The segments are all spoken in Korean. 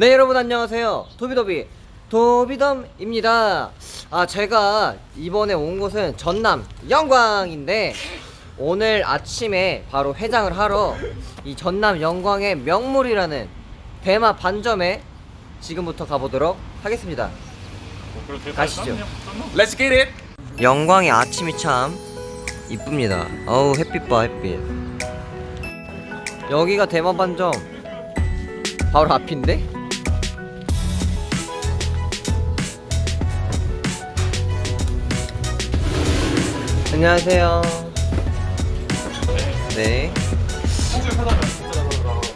네 여러분 안녕하세요. 도비도비 도비덤입니다. 아 제가 이번에 온 곳은 전남 영광인데 오늘 아침에 바로 해장을 하러 이 전남 영광의 명물이라는 대마 반점에 지금부터 가보도록 하겠습니다. 가시죠. Let's get it. 영광의 아침이 참 이쁩니다. 어우 햇빛 봐 햇빛. 여기가 대마 반점. 바로 앞인데? 안녕하세요 네 한줄 사다면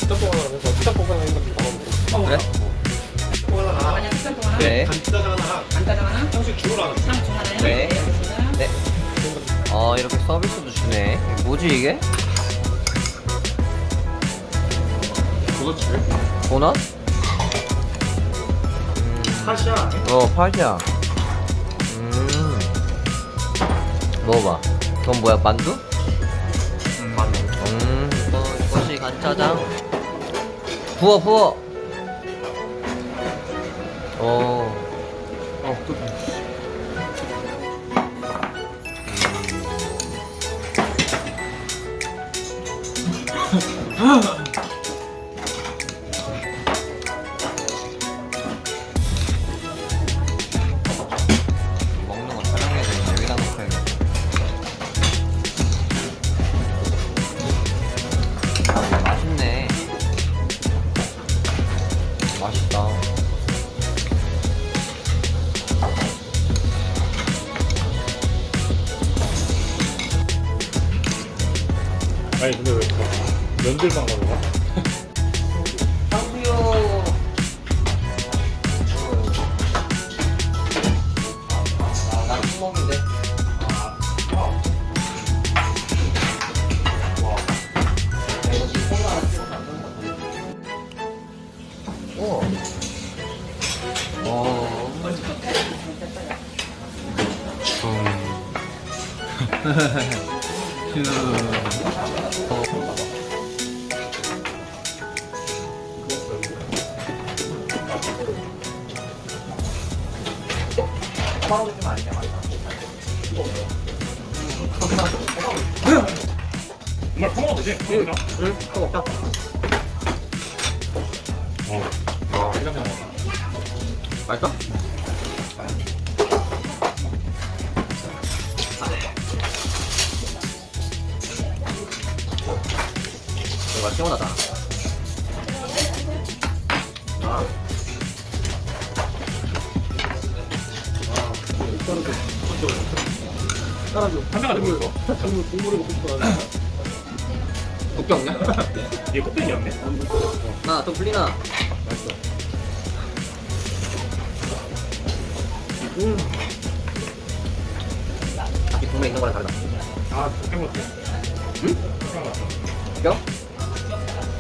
짬뽕 하나 해서 짬뽕 하나 해서 다 그래? 네 간짜장 하나랑 간짜장 하나, 탕수육 주로 하나. 네. 네. 아 이렇게 서비스도 주네. 뭐지 이게? 그거지. 도넛? 사시야. 어. 음. 먹어봐. 그건 뭐야 만두? 음 맞네. 음. 이거 이것이 간짜장. 부어 부어. 어. 어 또. 먹 아니 근데 왜 면들만 가는 탕수육. 아, 난 수먹인데. 이거 정말 퍼먹어도 되지? 응. 응, 또 먹자. 어. 아 해장장 먹어. 맛있어? 시원하다. 아. 한명가 들고 있어. 국기 없냐? 얘 껍데기였네. 나, 좀 풀리나? 맛있어. 음. 이 동네 있는 거랑 다르다. 아 적게 먹었지. 응? 뼈? 어. 아.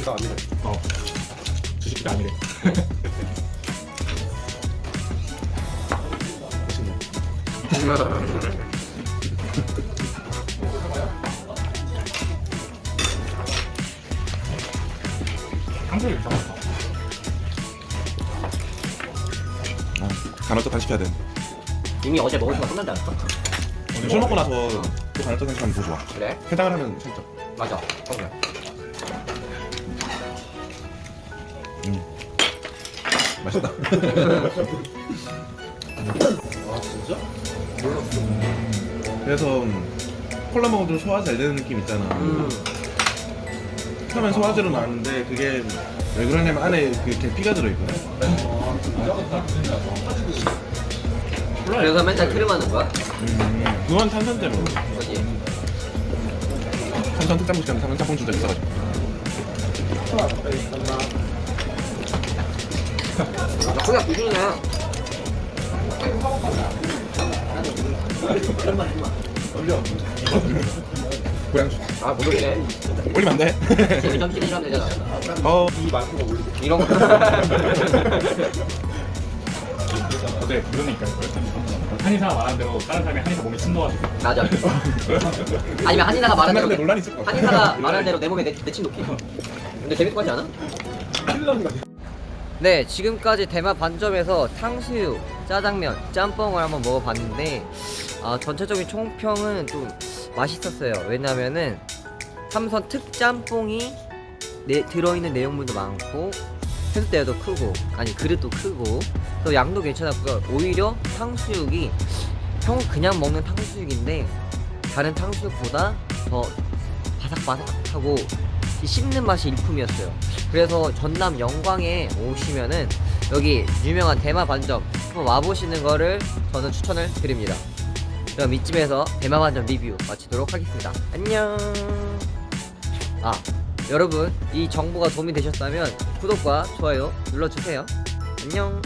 이거 아니래. 어. 주식이 아니래. 한국이 이상하다. 아, 간헐적 단식해야 돼. 이미 어제 먹었으면 끝난지 않았어? 술 먹고 나서 또 간헐적 단식하면 더 좋아. 그래? 해당을 하면 살짝. 맞아. 그래. 맛있다. 아 진짜? 그래서 콜라 먹으면 좀 소화 잘 되는 느낌 있잖아. 음. 처음엔 소화제로 나왔는데 그게 왜 그러냐면 안에 그 계피가 들어있거든. 그래서 맨날 트림하는 거야? 음, 그건 탄산제 먹어. 그지? 탄산 특장 시간 탄산 짬뽕 진짜 비싸가지고. 거기가 기준이네. 고양수 아 모르겠네. 올리면 안 돼? 점심 시간 되잖아. 어 이런 거. 어제 그러니까 한의사가 말한 대로 다른 사람이 한의사 몸에 침 넣어가지고 맞아. 아니면 한인사가 말한 대로 논란이 있을 한인사가 말한 대로 내 몸에 내, 내침 놓기. 근데 재밌을 것 같지 않아? 네, 지금까지 대마 반점에서 탕수육, 짜장면, 짬뽕을 한번 먹어봤는데 아, 전체적인 총평은 좀 맛있었어요. 왜냐면은 삼선 특짬뽕이 내, 들어있는 내용물도 많고 횟수대도 크고 아니 그릇도 크고 또 양도 괜찮았고요. 오히려 탕수육이 형 그냥 먹는 탕수육인데 다른 탕수육보다 더 바삭바삭하고 이 씹는 맛이 일품이었어요. 그래서 전남 영광에 오시면은 여기 유명한 대마 반점 한번 와보시는 거를 저는 추천을 드립니다. 그럼 이쯤에서 대마 반점 리뷰 마치도록 하겠습니다. 안녕. 아 여러분 이 정보가 도움이 되셨다면 구독과 좋아요 눌러주세요. 안녕.